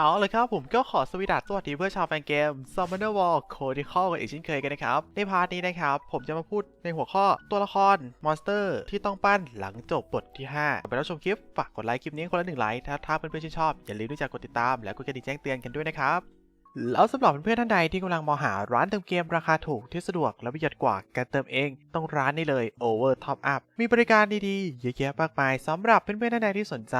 เอาเลยครับผมก็ขอสวีดัสสวัสดีเพื่อชาวแฟนเกม Summoner War Chronicle กันอีกเช่นเคยกันนะครับ ในพาร์ทนี้นะครับ ผมจะมาพูดในหัวข้อตัวละครมอนสเตอร์ที่ต้องปั้นหลังจบบทที่ 5 ไปรับชมคลิป ฝากกดไลค์คลิปนี้คนละหนึ่งไลค์ถ้าถ้าเพื่อนๆชื่นชอบ อย่าลืมด้วยจะกดติดตามและกดกระดิ่งแจ้งเตือนกันด้วยนะครับ แล้วสำหรับเพื่อนๆท่านใดที่กำลังมองหาร้านเติมเกมราคาถูกที่สะดวกและประหยัดกว่าการเติมเอง ต้องร้านนี้เลย Over Top Up มีบริการดีๆ เยอะแยะมากมายสำหรับเพื่อนๆท่านใดที่สนใจ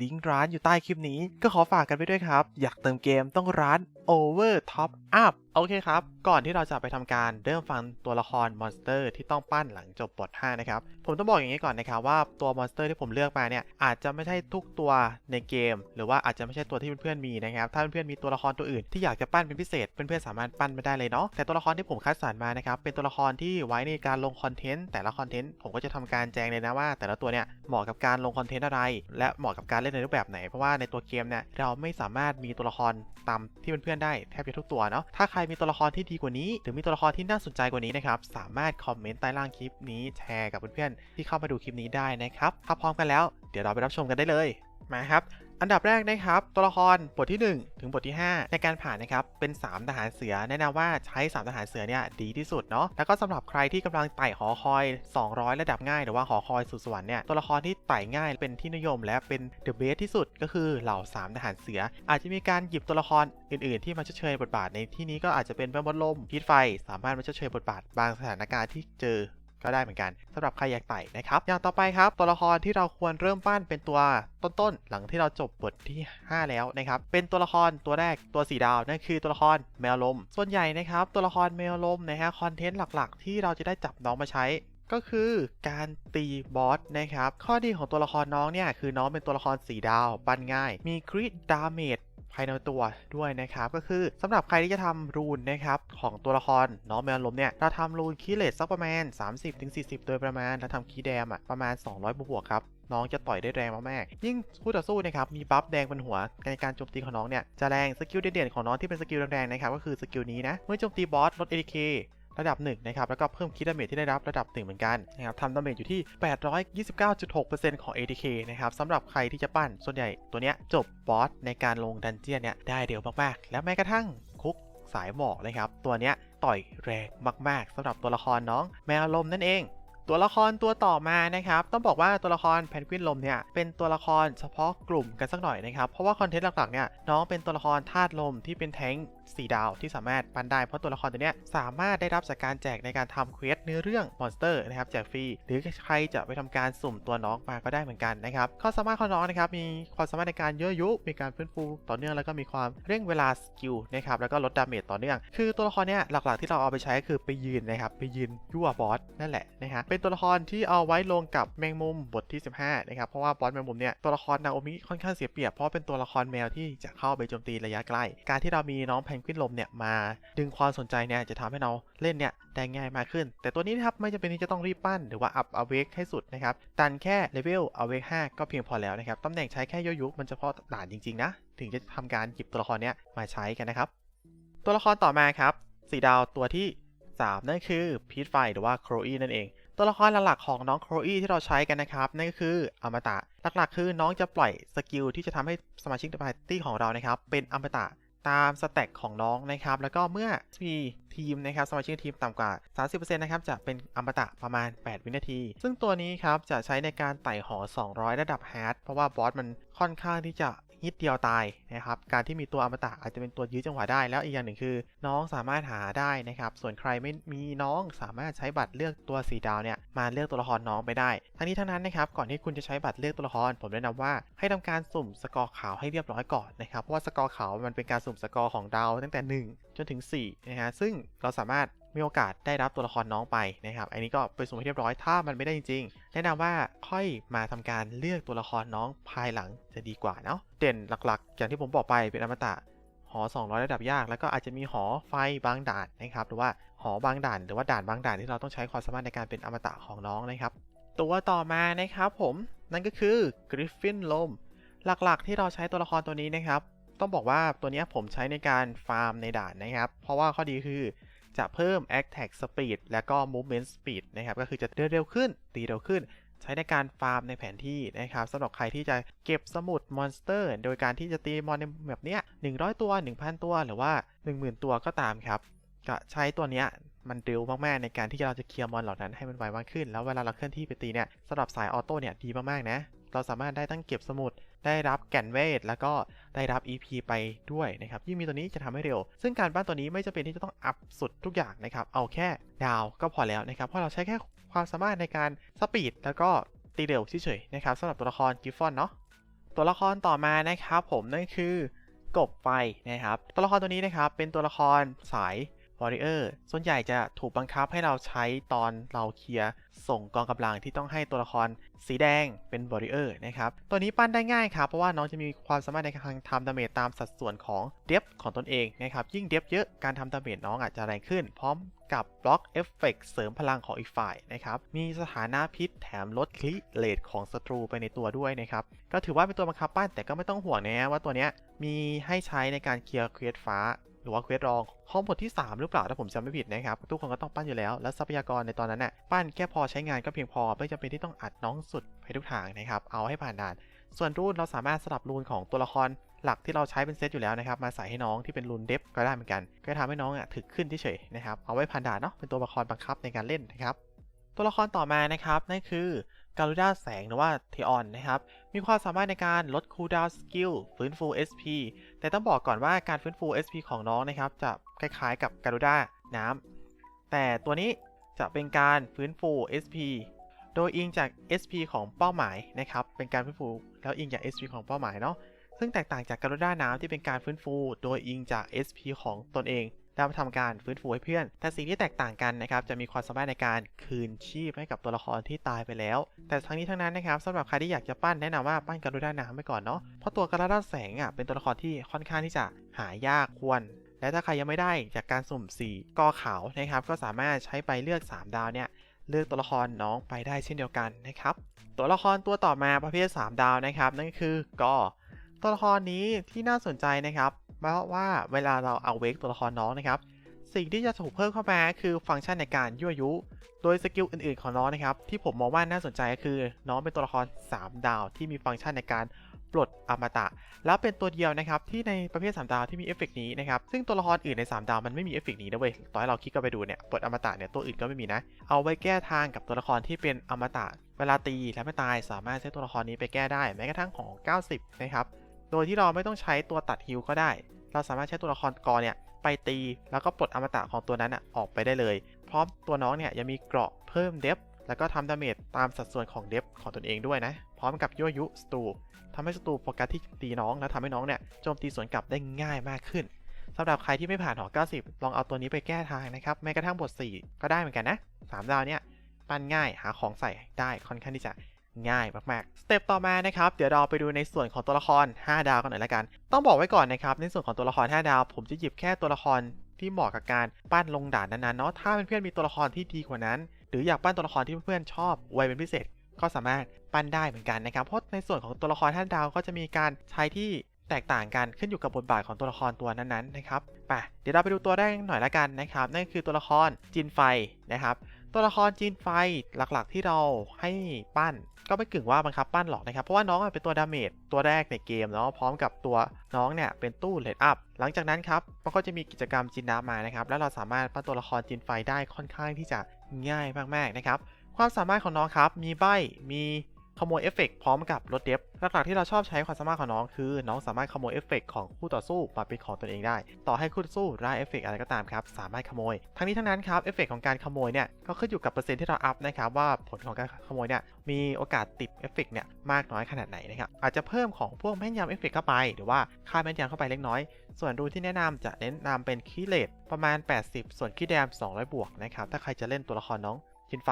ลิงก์ร้านอยู่ใต้คลิปนี้ ก็ขอฝากกันไปด้วยครับ อยากเติมเกมต้องร้าน Over Top Up โอเคครับ ก่อนที่เราจะไปทำการเริ่มฟังตัวละครมอนสเตอร์ที่ต้องปั้นหลังจบบท 5 นะครับ ผมต้องบอกอย่างนี้ก่อนนะครับว่าตัวมอนสเตอร์ที่ผมเลือกมาเนี่ยอาจจะไม่ใช่ทุกตัวในเกม หรือว่าอาจจะไม่ใช่ตัวที่เพื่อนๆมีนะครับ ถ้าเพื่อนๆมีตัวละครตัวอื่นที่อยากจะปั้นเป็นพิเศษ เพื่อนๆสามารถปั้นมาได้เลยเนาะ แต่ตัวละครที่ผมคัดสรรมานะครับเป็นตัวละครที่ไว้ในการลงคอนเทนต์แต่ละคอนเทนต์ผมก็จะทำการแจ้งเลยนะว่า แต่ละตัวเนี่ยเหมาะกับการลงคอนเทนต์อะไร และเหมาะกับการเล่นในรูปแบบไหน เพราะว่าในตัวเกมเนี่ยเราไม่สามารถมีตัวละครตามที่เพื่อนๆได้แทบจะทุกตัวเนาะถ้าใครมีตัวละครที่ดีกว่านี้ หรือมีตัวละครที่น่าสนใจกว่านี้นะครับสามารถคอมเมนต์ใต้ล่างคลิปนี้แชร์กับเพื่อนๆที่เข้ามาดูคลิปนี้ได้นะครับถ้าพร้อมกันแล้วเดี๋ยวเราไปรับชมกันได้เลยมาครับ อันดับแรกนะครับตัวละครบทที่ 1 ถึงบทที่ 5 ในการผ่านนะครับเป็น 3 ทหารเสือแนะนำว่าใช้ 3 ทหารเสือเนี่ยดีที่สุดเนาะแล้วก็สำหรับใครที่กำลังไต่หอคอย 200 ระดับง่ายหรือว่าหอคอยสุดสวรรค์เนี่ยตัวละครที่ไต่ง่ายเป็นที่นิยมและเป็นเดอะเบสที่สุดก็คือเหล่า 3 ทหารเสือ อาจจะมีการหยิบตัวละครอื่น ๆ ที่มาเชยบทบาทในที่นี้ก็อาจจะเป็นแม่มดลมพิษไฟ สามารถมาเชยบทบาทบางสถานการณ์ที่เจอ ก็ได้เหมือนกันสำหรับใครอยากไต่นะครับ อย่างต่อไปครับ ตัวละครที่เราควรเริ่มปั้นเป็นตัวต้นๆ หลังที่เราจบบทที่ 5 แล้วนะครับ เป็นตัวละครตัวแรกตัวสีดาวนั่นคือตัวละครแมวลม ส่วนใหญ่นะครับ ตัวละครแมวลมนะฮะคอนเทนต์หลักๆ ที่เราจะได้จับน้องมาใช้ก็คือการตีบอสนะครับ ข้อดีของตัวละครน้องเนี่ย คือน้องเป็นตัวละครสีดาว ปั้นง่าย มีคริดดาเมจ ภายในตัวด้วยนะครับก็คือสำหรับใครที่จะทำรูนนะครับของตัวละครน้องแมวลมเนี่ยเราทำรูนคีเลสสักประมาณ 30-40 โดยประมาณแล้วทำคีแดมอะประมาณ 200 บวกครับน้องจะต่อยได้แรงมากๆ ยิ่งคู่ต่อสู้นะครับ มีบัฟแดงบนหัว ในการโจมตีของน้องเนี่ย จะแรง สกิลเด่นๆของน้องที่เป็นสกิลแรงๆนะครับ ก็คือสกิลนี้นะ เมื่อโจมตีบอสลด ADK ระดับ1นะครับแล้วก็เพิ่มคิดดาเมจที่ได้รับระดับ1เหมือนกันนะครับทำดาเมจอยู่ที่ 829.6%ของ ATK นะครับสำหรับใครที่จะปั้นส่วนใหญ่ตัวเนี้ยจบบอสในการลงดันเจียนเนี่ยได้เร็วมากๆ แล้วแม้กระทั่งคุกสายหมอกนะครับตัวเนี้ยต่อยแรงมาก ๆสำหรับตัวละครน้องแมวลมนั่นเอง ตัวละครตัวต่อมานะครับ ต้องบอกว่าตัวละครแพนกวินลมเนี่ยเป็นตัวละครเฉพาะกลุ่มกันสักหน่อยนะครับ เพราะว่าคอนเทนต์หลักๆเนี่ยน้องเป็นตัวละครธาตุลมที่เป็นแท้ง สีดาวที่สามารถปั้นได้เพราะตัวละครตัวเนี้ยสามารถได้รับจากการแจกในการทำเควสเนื้อเรื่องมอนสเตอร์นะครับแจกฟรีหรือใครจะไปทำการสุ่มตัวน้องมาก็ได้เหมือนกันนะครับข้อสามารถของน้องนะครับมีความสามารถในการเยอะยุมีการฟื้นฟูต่อเนื่องแล้วก็มีความเร่งเวลาสกิลนะครับแล้วก็ลดดาเมจต่อเนื่อง คือตัวละครเนี้ยหลักๆที่เราเอาไปใช้ก็คือไปยืนนะครับไปยืนยั่วบอสนั่นแหละนะฮะเป็นตัวละครที่เอาไว้ลงกับแมงมุมบทที่ 15นะครับเพราะว่าบอสแมงมุมเนี่ยตัวละครนาโอมิค่อนข้างเสียเปรียบเพราะเป็นตัวละครแมวที่จะเข้าไปโจมตีระยะใกล้ การที่เรามีน้องแพนกวินลมเนี่ยมาดึงความสนใจเนี่ยจะทำให้เราเล่นเนี่ยได้ง่ายมากขึ้น แต่ตัวนี้นะครับไม่จำเป็นที่จะต้องรีบปั้นหรือว่าอัพอเวกให้สุดนะครับดันแค่เลเวลอเวก5ก็เพียงพอแล้วนะครับตำแหน่งใช้แค่ย่อยุมันเฉพาะด่านจริงๆนะถึงจะทำการหยิบตัวละครเนี้ยมาใช้กันนะครับ ตัวละครต่อมาครับสีดาวตัวที่ 3 นั่นคือพีทไฟหรือว่าโครอีนั่นเองตัวละครหลักๆของน้องโครอีที่เราใช้กันนะครับนั่นก็คืออมตะหลักๆ คือน้องจะปล่อยสกิลที่จะทำให้สมาชิกในปาร์ตี้ของเรานะครับเป็นอมตะ ตามสแต็กของน้องนะครับ แล้วก็เมื่อมีทีมนะครับสมาชิกทีมต่ำกว่า 30%นะครับ จะเป็นอมตะประมาณ 8 วินาที ซึ่งตัวนี้ครับ จะใช้ในการไต่หอ 200 ระดับฮาร์ดเพราะว่าบอสมันค่อนข้างที่จะ ฮิตเดียวตายนะครับ การที่มีตัวอมตะอาจจะเป็นตัวยื้อจังหวะได้ แล้วอีกอย่างหนึ่งคือ น้องสามารถหาได้นะครับ ส่วนใครไม่มีน้องสามารถใช้บัตรเลือกตัวสีดาวเนี่ยมาเลือกตัวละครน้องไปได้ ทั้งนี้ทั้งนั้นนะครับก่อนที่คุณจะใช้บัตรเลือกตัวละคร ผมแนะนำว่าให้ทำการสุ่มสกอร์ขาวให้เรียบร้อยก่อนนะครับ เพราะว่าสกอร์ขาวมันเป็นการสุ่มสกอร์ของดาวตั้งแต่ 1 จนถึง4นะฮะ ซึ่งเราสามารถ มีโอกาสได้รับตัวละครน้องไปนะครับ อันนี้ก็ไปสุ่มให้เรียบร้อยถ้ามันไม่ได้จริง ๆ แนะนำว่าค่อยมาทำการเลือกตัวละครน้องภายหลังจะดีกว่าเนาะเด่นหลักๆ อย่างที่ผมบอกไปเป็นอมตะหอ 200 ระดับยาก แล้วก็อาจจะมีหอไฟบางด่านนะครับ หรือว่าหอบางด่าน หรือว่าด่านบางด่านที่เราต้องใช้ความสามารถในการเป็นอมตะของน้องนะครับ ตัวต่อมานะครับผมนั่นก็คือกริฟฟินลมหลักๆ ที่เราใช้ตัวละครตัวนี้นะครับ ต้องบอกว่าตัวนี้ผมใช้ในการฟาร์มในด่านนะครับ เพราะว่าข้อดีคือ จะเพิ่ม attack speed และก็ movement speed นะครับ ก็คือจะเดินเร็วขึ้น ตีเร็วขึ้น ใช้ในการฟาร์มในแผนที่นะครับสำหรับใครที่จะเก็บสมุดมอนสเตอร์ โดยการที่จะตีมอนในแบบเนี้ย100 ตัว 1,000 ตัว หรือว่า 10,000 ตัวก็ตามครับ ก็ใช้ตัวเนี้ยมันเร็วมาก ๆ ในการที่เราจะเคลียร์มอนเหล่านั้นให้มันไวมากขึ้น แล้วเวลาเราเคลื่อนที่ไปตีเนี่ยสำหรับสายออโต้เนี่ยดีมาก ๆ นะ เราสามารถได้ตั้งเก็บสมุด ได้รับแก่นเวท แล้วก็ได้รับ EP ไปด้วยนะครับยิ่งมีตัวนี้จะทำให้เร็ว ซึ่งการปั้นตัวนี้ไม่จำเป็นที่จะต้องอัพสุดทุกอย่างนะครับ เอาแค่ดาวก็พอแล้วนะครับ เพราะเราใช้แค่ความสามารถในการสปีดแล้วก็ตีเร็วเฉยๆนะครับสำหรับตัวละครกิฟฟอนเนาะตัวละครต่อมานะครับผมนั่นคือกบไฟนะครับ ตัวละครตัวนี้นะครับเป็นตัวละครสาย Warrior ส่วนใหญ่จะถูกบังคับให้เราใช้ตอนเราเคลียร์ส่งกองกำลังที่ต้องให้ตัวละครสีแดงเป็น Warrior นะครับ ตัวนี้ปั้นได้ง่ายครับ เพราะว่าน้องจะมีความสามารถในการทำดาเมจตามสัดส่วนของเดฟของตนเองนะครับ ยิ่งเดฟเยอะการทำดาเมจน้องอาจจะแรงขึ้น พร้อมกับบล็อกเอฟเฟกเสริมพลังของอีกฝ่ายนะครับ มีสถานะพิษแถมลดคลิเลทของศัตรูไปในตัวด้วยนะครับ ก็ถือว่าเป็นตัวบังคับปั้นแต่ก็ไม่ต้องห่วงนะว่าตัวเนี้ยมีให้ใช้ในการเคลียร์เควสฟ้า รือว่าเควสรองห้องบทที่ 3 หรือเปล่าถ้าผมจำไม่ผิดนะครับทุกคนก็ต้องปั้นอยู่แล้ว และทรัพยากรในตอนนั้นน่ะปั้นแค่พอใช้งานก็เพียงพอไม่จำเป็นที่ต้องอัดน้องสุดไปทุกทางนะครับเอาให้ผ่านด่าน ส่วนรูนเราสามารถสลับรูนของตัวละครหลักที่เราใช้เป็นเซตอยู่แล้วนะครับมาใส่ให้น้องที่เป็นรูนเดฟก็ได้เหมือนกัน ก็ทำให้น้องอะถึกขึ้นเฉยๆนะครับเอาไว้ผ่านด่านเนาะเป็นตัวละครบังคับในการเล่นนะครับตัวละครต่อมานะครับนั่นคือ การูด้าแสงหรือว่าเทออนนะครับ มีความสามารถในการลดคูลดาวน์สกิลฟื้นฟู SP แต่ต้องบอกก่อนว่าการฟื้นฟู SP ของน้องนะครับจะคล้ายๆ กับการูด้าน้ำแต่ตัวนี้จะเป็นการฟื้นฟู SP โดยอิงจาก SP ของเป้าหมายนะครับ เป็นการฟื้นฟูแล้วอิงจาก SP ของเป้าหมายเนาะซึ่งแตกต่างจากการูด้าน้ำที่เป็นการฟื้นฟู โดยอิงจาก SP ของตนเอง แล้วมาทำการฟื้นฟูให้เพื่อน แต่สิ่งที่แตกต่างกันนะครับจะมีความสามารถในการคืนชีพให้กับตัวละครที่ตายไปแล้ว แต่ทั้งนี้ทั้งนั้นนะครับสำหรับใครที่อยากจะปั้นแนะนำว่าปั้นการูด้าน้ำไปก่อนเนาะเพราะตัวการูด้าแสงอะเป็นตัวละครที่ค่อนข้างที่จะหายากควรและถ้าใครยังไม่ได้จากการสุ่ม 4กอขาวนะครับ ก็สามารถใช้ไปเลือก 3 ดาวเนี่ย เลือกตัวละครน้องไปได้เช่นเดียวกันนะครับ ตัวละครตัวต่อมาประเภท 3 ดาวนะครับ นั่นคือกอตัวละครนี้ที่น่าสนใจนะครับ เพราะว่าเวลาเราเอาเวกตัวละครน้องนะครับ สิ่งที่จะถูกเพิ่มเข้ามาคือฟังก์ชันในการยั่วยุ โดยสกิลอื่นๆของน้องนะครับ ที่ผมมองว่าน่าสนใจก็คือ น้องเป็นตัวละคร 3 ดาวที่มีฟังก์ชันในการปลดอมตะ แล้วเป็นตัวเดียวนะครับที่ในประเภท 3 ดาวที่มีเอฟเฟกต์นี้นะครับ ซึ่งตัวละครอื่นใน 3 ดาวมันไม่มีเอฟเฟกต์นี้นะเว้ยตอให้เราคลิกกันไปดูเนี่ยปลดอมตะเนี่ยตัวอื่นก็ไม่มีนะ เอาไว้แก้ทางกับตัวละครที่เป็นอมตะ เวลาตีแล้วไม่ตายสามารถใช้ตัวละครนี้ไปแก้ได้แม้กระทั่งของ 90 นะครับ โดยที่เราไม่ต้องใช้ตัวตัดฮิลก็ได้ เราสามารถใช้ตัวละครกอเนี่ยไปตีแล้วก็ปลดอมตะของตัวนั้นออกไปได้เลย พร้อมตัวน้องเนี่ยยังมีเกราะเพิ่มเดฟแล้วก็ทำดาเมจตามสัดส่วนของเดฟของตนเองด้วยนะ พร้อมกับยั่วยุสตูทำให้สตูโฟกัสที่ตีน้องแล้วทำให้น้องเนี่ยโจมตีสวนกลับได้ง่ายมากขึ้นสำหรับใครที่ไม่ผ่านหอ 90 ลองเอาตัวนี้ไปแก้ทางนะครับ แม้กระทั่งบท 4 ก็ได้เหมือนกันนะ 3 ดาวเนี่ย ปั้นง่าย หาของใส่ได้ค่อนข้างที่จะ ง่ายมากๆ สเต็ปต่อมานะครับ เดี๋ยวเราไปดูในส่วนของตัวละคร 5 ดาวกันหน่อยละกัน ต้องบอกไว้ก่อนนะครับ ในส่วนของตัวละคร 5 ดาว ผมจะหยิบแค่ตัวละครที่เหมาะกับการปั้นลงด่านนั้นๆเนาะ ถ้าเพื่อนๆมีตัวละครที่ดีกว่านั้น หรืออยากปั้นตัวละครที่เพื่อนๆชอบไวเป็นพิเศษ ก็สามารถปั้นได้เหมือนกันนะครับ เพราะในส่วนของตัวละคร 5 ดาวก็จะมีการใช้ที่แตกต่างกันขึ้นอยู่กับบทบาทของตัวละครตัวนั้นๆนะครับไปเดี๋ยวเราไปดูตัวแรกหน่อยละกันนะครับ นั่นคือตัวละครจินไฟนะครับ ตัวละครจีนไฟหลักๆ ที่เราให้ปั้น ก็ไม่กึ่งว่าบังคับปั้นหรอกนะครับ เพราะว่าน้องเป็นตัวดาเมจตัวแรกในเกมเนาะพร้อมกับตัวน้องเนี่ยเป็นตู้เลดอัพหลังจากนั้นครับมันก็จะมีกิจกรรมจินน้ำมานะครับ แล้วเราสามารถปั้นตัวละครจินไฟได้ค่อนข้างที่จะง่ายมากๆนะครับความสามารถของน้องครับมีใบมี ขโมยเอฟเฟกต์พร้อมกับลดเดฟหลักๆที่เราชอบใช้ความสามารถของน้องคือน้องสามารถขโมยเอฟเฟกต์ของคู่ต่อสู้มาเป็นของตนเองได้ ต่อให้คู่ต่อสู้ได้เอฟเฟกต์อะไรก็ตามครับสามารถขโมย ทั้งนี้ทั้งนั้นครับเอฟเฟกต์ของการขโมยเนี่ยก็ขึ้นอยู่กับเปอร์เซ็นต์ที่เราอัพนะครับว่าผลของการขโมยเนี่ยมีโอกาสติดเอฟเฟกต์เนี่ยมากน้อยขนาดไหนนะครับอาจจะเพิ่มของพวกแม่นยำเอฟเฟกต์เข้าไป หรือว่าค่าแม่นยำเข้าไปเล็กน้อย ส่วนรูที่แนะนำจะเน้นนำเป็นคีเลตประมาณ 80 ส่วนคีแดม 200 บวกนะครับถ้าใครจะเล่นตัวละครน้องจินไฟ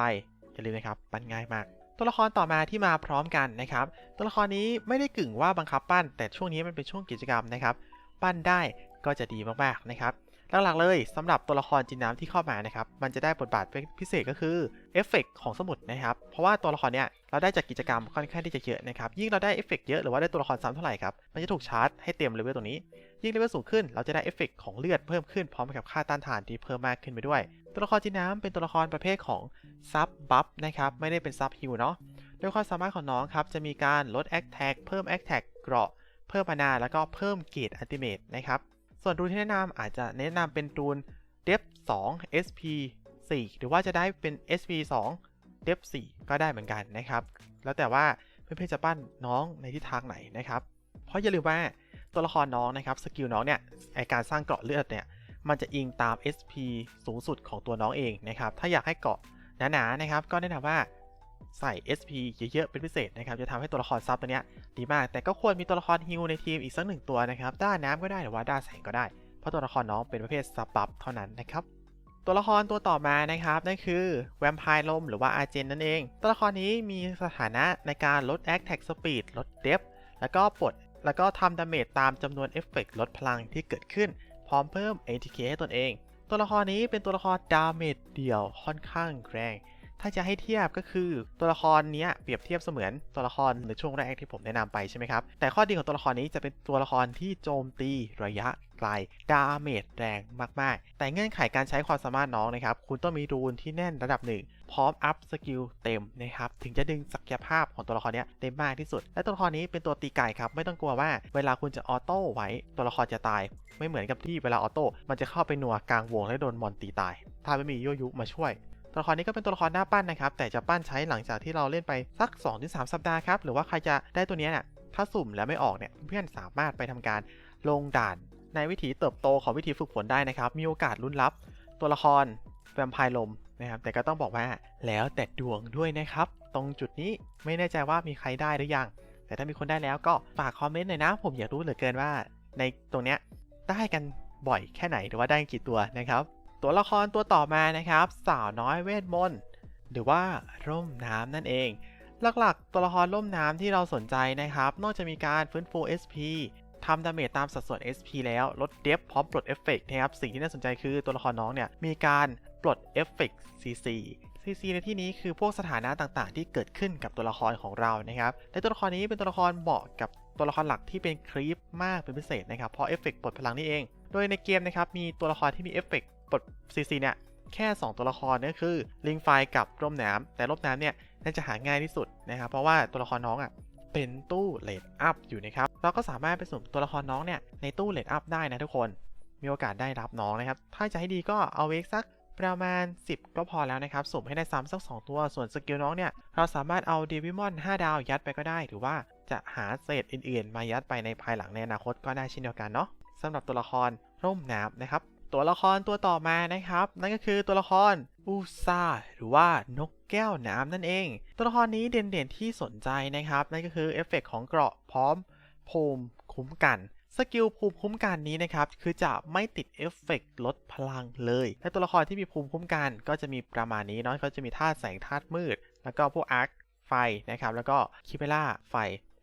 อย่าลืมนะครับปั้นง่ายมาก ตัวละครต่อมาที่มาพร้อมกันนะครับ ตัวละครนี้ไม่ได้กึ่งว่าบังคับปั้น แต่ช่วงนี้มันเป็นช่วงกิจกรรมนะครับ ปั้นได้ก็จะดีมากๆนะครับ หลักๆเลยสำหรับตัวละครจินน้ำที่เข้ามานะครับมันจะได้บทบาทพิเศษก็คือเอฟเฟกของสมุดนะครับเพราะว่าตัวละครเนี้ยเราได้จากกิจกรรมค่อนข้างที่จะเยอะนะครับยิ่งเราได้เอฟเฟกเยอะหรือว่าได้ตัวละครซ้ำเท่าไหร่ครับมันจะถูกชาร์จให้เต็มเลเวลตรงนี้ ยิ่งเลเวลสูงขึ้น เราจะได้เอฟเฟกของเลือดเพิ่มขึ้นพร้อมกับค่าต้านทานที่เพิ่มมากขึ้นไปด้วย ตัวละครจินน้ำเป็นตัวละครประเภทของซับบัฟนะครับไม่ได้เป็นซับฮิลเนาะโดยความสามารถของน้องครับจะมีการลด Attack เพิ่ม Attack เกราะเพิ่มมานาแล้วก็เพิ่มเกรดอัลติเมตนะครับ ส่วนรูนที่แนะนำอาจจะแนะนำเป็นรูน Dep 2 SP 4 หรือว่าจะได้เป็น SP 2 Dep 4ก็ได้เหมือนกันนะครับ แล้วแต่ว่าเพื่อนๆจะปั้นน้องในทิศทางไหนนะครับ เพราะอย่าลืมว่าตัวละครน้องนะครับสกิลน้องเนี่ยไอการสร้างเกราะเลือดเนี่ยมันจะอิงตาม SP สูงสุดของตัวน้องเองนะครับ ถ้าอยากให้เกาะหนาๆนะครับ ก็แนะนำว่า ใส่ SP เยอะๆ เป็นพิเศษนะครับ จะทำให้ตัวละครซับตัวเนี้ยดีมาก แต่ก็ควรมีตัวละครฮิลในทีมอีกสักหนึ่งตัวนะครับ ด้านน้ำก็ได้หรือว่าด้านแสงก็ได้ เพราะตัวละครน้องเป็นประเภทซับบัฟเท่านั้นนะครับ ตัวละครตัวต่อมานะครับนั่นคือแวมไพร์ลมหรือว่าอาเจนนั่นเอง ตัวละครนี้มีสถานะในการลด Attack Speed ลด Depth แล้วก็ปลดแล้วก็ทำดาเมจตามจำนวนเอฟเฟกต์ลดพลังที่เกิดขึ้น พร้อมเพิ่ม ATK ให้ตนเอง ตัวละครนี้เป็นตัวละครดาเมจเดี่ยวค่อนข้างแรง ถ้าจะให้เทียบก็คือตัวละครนี้เปรียบเทียบเสมือนตัวละครในช่วงแรกที่ผมแนะนำไปใช่ไหมครับ แต่ข้อดีของตัวละครนี้จะเป็นตัวละครที่โจมตีระยะไกลดาเมจแรงมาก ๆ แต่เงื่อนไขการใช้ความสามารถน้องนะครับ คุณต้องมีรูนที่แน่นระดับหนึ่ง พร้อมอัพสกิลเต็มนะครับ ถึงจะดึงศักยภาพของตัวละครนี้ได้มากที่สุด และตัวละครนี้เป็นตัวตีไก่ครับ ไม่ต้องกลัวว่าเวลาคุณจะออโต้ไว้ตัวละครจะตาย ไม่เหมือนกับที่เวลาออโต้มันจะเข้าไปหนัวกลางวงและโดนมอนตีตาย ถ้าไม่มีโยยุมาช่วย ตัวละครนี้ก็เป็นตัวละครหน้าปั้นนะครับ แต่จะปั้นใช้หลังจากที่เราเล่นไปสัก 2-3 สัปดาห์ครับหรือว่าใครจะได้ตัวนี้เนี่ยถ้าสุ่มแล้วไม่ออกเนี่ยเพื่อนสามารถไปทำการลงด่าน ในวิถีเติบโตของวิถีฝึกฝนได้นะครับ มีโอกาสลุ้นรับ ตัวละครแวมไพร์ลมนะครับ แต่ก็ต้องบอกว่าแล้วแต่ดวงด้วยนะครับ ตรงจุดนี้ไม่แน่ใจว่ามีใครได้หรือยัง แต่ถ้ามีคนได้แล้วก็ฝากคอมเมนต์หน่อยนะ ผมอยากรู้เหลือเกินว่า ในตรงเนี้ยได้กันบ่อยแค่ไหนหรือว่าได้กี่ตัวนะครับ ตัวละครตัวต่อมานะครับ สาวน้อยเวทมนต์หรือว่าร่มน้ำนั่นเอง หลักๆ ตัวละครร่มน้ำที่เราสนใจนะครับ นอกจากมีการฟื้นฟู SP ทำดาเมจตามสัดส่วน SP แล้วลดเดฟพร้อมปลดเอฟเฟกต์นะครับ สิ่งที่น่าสนใจคือตัวละครน้องเนี่ย มีการปลดเอฟเฟกต์ CC CC ในที่นี้คือพวกสถานะต่างๆ ที่เกิดขึ้นกับตัวละครของเรานะครับและตัวละครนี้เป็นตัวละครเหมาะกับตัวละครหลักที่เป็นครีปมากเป็นพิเศษนะครับเพราะเอฟเฟกต์ปลดพลังนี่เอง โดยในเกมนะครับมีตัวละครที่มีเอฟเฟกต์ ปลด CC เนี่ยแค่ 2 ตัวละครนั่นคือลิงไฟกับร่มน้ำแต่ร่มน้ำเนี่ยน่าจะหาง่ายที่สุดนะครับเพราะว่าตัวละครน้องอะเป็นตู้เลดอัพอยู่นะครับเราก็สามารถไปสุ่มตัวละครน้องเนี่ยในตู้เลดอัพได้นะทุกคนมีโอกาสได้รับน้องนะครับ ถ้าจะให้ดีก็เอาเวกสักประมาณ 10 ก็พอแล้วนะครับ สุ่มให้ได้ซ้ำสัก 2 ตัว ส่วนสกิลน้องเนี่ย เราสามารถเอาเดวิมอน 5 ดาวยัดไปก็ได้ หรือว่าจะหาเศษอื่นๆ มายัดไปในภายหลังในอนาคตก็ได้เช่นเดียวกันเนาะสำหรับตัวละครร่มน้ำนะครับ ตัวละครตัวต่อมานะครับ นั่นก็คือตัวละครอูซาหรือว่านกแก้วน้ำนั่นเอง ตัวละครนี้เด่นๆที่สนใจนะครับ นั่นก็คือเอฟเฟกของเกราะพร้อมภูมิคุ้มกันสกิลภูมิคุ้มกันนี้นะครับคือจะไม่ติดเอฟเฟกต์ลดพลังเลย และตัวละครที่มีภูมิคุ้มกันก็จะมีประมาณนี้เนาะเขาจะมีธาตุแสงธาตุมืด แล้วก็พวกอาร์คไฟนะครับแล้วก็คิเปล่าไฟ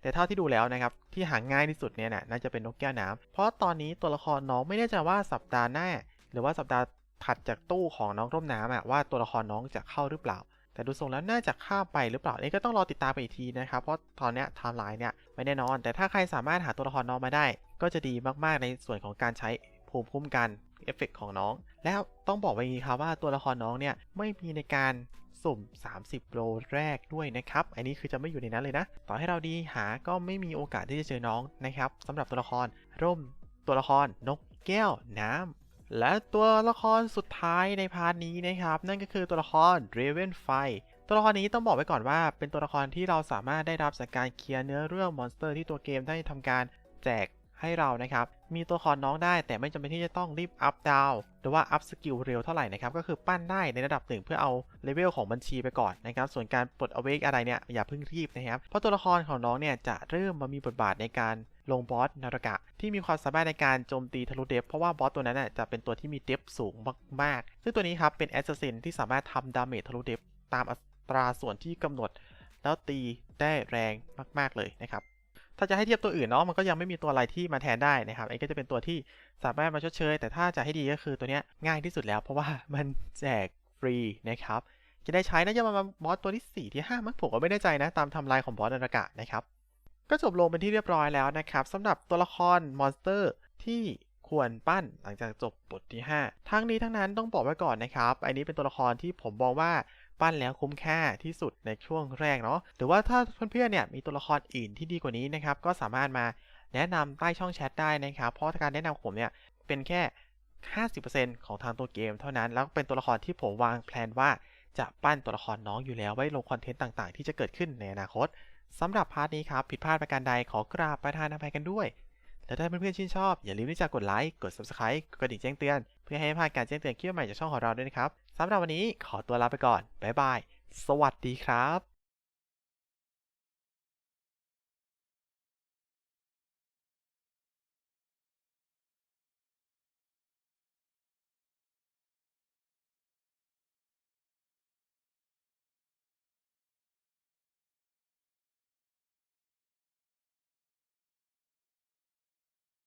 แต่เท่าที่ดูแล้วนะครับที่หาง่ายที่สุดเนี่ยน่าจะเป็นนกแก้วน้ำเพราะตอนนี้ตัวละครน้องไม่แน่ใจว่าสัปดาห์หน้า หรือว่าสัปดาห์ถัดจากตู้ของน้องร่มน้ำอะว่าตัวละครน้องจะเข้าหรือเปล่า แต่ดูทรงแล้วน่าจะข้ามไปหรือเปล่านี่ก็ต้องรอติดตามไปอีกทีนะครับเพราะตอนนี้ไทม์ไลน์เนี่ยไม่แน่นอน แต่ถ้าใครสามารถหาตัวละครน้องมาได้ ก็จะดีมากๆในส่วนของการใช้ภูมิคุ้มกันเอฟเฟกของน้อง แล้วต้องบอกไว้งี้ครับว่าตัวละครน้องเนี่ยไม่มีในการ สุ่ม 30 โลแรกด้วยนะครับ อันนี้คือจะไม่อยู่ในนั้นเลยนะ ต่อให้เราดีหาก็ไม่มีโอกาสที่จะเจอน้องนะครับสำหรับตัวละครร่มตัวละครนกแก้วน้ำและตัวละครสุดท้ายในพาร์ทนี้นะครับ นั่นก็คือตัวละคร Raven f i ตัวละครนี้ต้องบอกไว้ก่อนว่า เป็นตัวละครที่เราสามารถได้รับจากการเคลียร์เนื้อเรื่องมอนสเตอร์ที่ตัวเกมได้ทำการแจก ให้เรานะครับ มีตัวละครน้องได้แต่ไม่จำเป็นที่จะต้องรีบอัพดาวหรือว่าอัพสกิลเร็วเท่าไหร่นะครับ ก็คือปั้นได้ในระดับหนึ่งเพื่อเอาเลเวลของบัญชีไปก่อนนะครับ ส่วนการปลดอเวกอะไรเนี่ยอย่าเพิ่งรีบนะครับ เพราะตัวละครของน้องเนี่ยจะเริ่มมามีบทบาทในการลงบอสนารกะ ที่มีความสามารถในการโจมตีทะลุเดฟเพราะว่าบอสตัวนั้นน่ะจะเป็นตัวที่มีเดฟสูงมากๆ ซึ่งตัวนี้ครับเป็นแอสซัสซินที่สามารถทำดาเมจทะลุเดฟตามอัตราส่วนที่กำหนด แล้วตีได้แรงมาก ๆเลยนะครับ ถ้าจะให้เทียบตัวอื่นเนาะมันก็ยังไม่มีตัวอะไรที่มาแทนได้นะครับไอ้ก็จะเป็นตัวที่สามารถมาชดเชย แต่ถ้าจะให้ดีก็คือตัวเนี้ยง่ายที่สุดแล้ว เพราะว่ามันแจกฟรีนะครับจะได้ใช้น่าจะมาบอสตัวที่ 4 ที่5มั้งผมก็ไม่แน่ใจนะตามทำลายของบอสอากาศนะครับก็จบลงเป็นที่เรียบร้อยแล้วนะครับสำหรับตัวละครมอนสเตอร์ที่ควรปั้นหลังจากจบบทที่ 5 ทั้งนี้ทั้งนั้นต้องบอกไว้ก่อนนะครับ อันนี้เป็นตัวละครที่ผมมองว่า ปั้นแล้วคุ้มค่าที่สุดในช่วงแรกเนาะหรือว่าถ้าเพื่อนๆเนี่ยมีตัวละครอื่นที่ดีกว่านี้นะครับก็สามารถมาแนะนำใต้ช่องแชทได้นะครับ เพราะการแนะนำของผมเนี่ยเป็นแค่ 50%ของทางตัวเกมเท่านั้น แล้วเป็นตัวละครที่ผมวางแผนว่าจะปั้นตัวละครน้องอยู่แล้วไว้ลงคอนเทนต์ต่างๆ ที่จะเกิดขึ้นในอนาคตสำหรับพาร์ทนี้ครับผิดพลาดประการใดขอกราบประทานอภัยกันด้วย และถ้าเพื่อนๆชื่นชอบ อย่าลืมที่จะกดไลค์ กด Subscribe กดกระดิ่งแจ้งเตือน เพื่อให้ไม่พลาดการแจ้งเตือนคลิปใหม่จากช่องของเราด้วยนะครับสำหรับวันนี้ขอตัวลาไปก่อน บ๊ายบาย สวัสดีครับ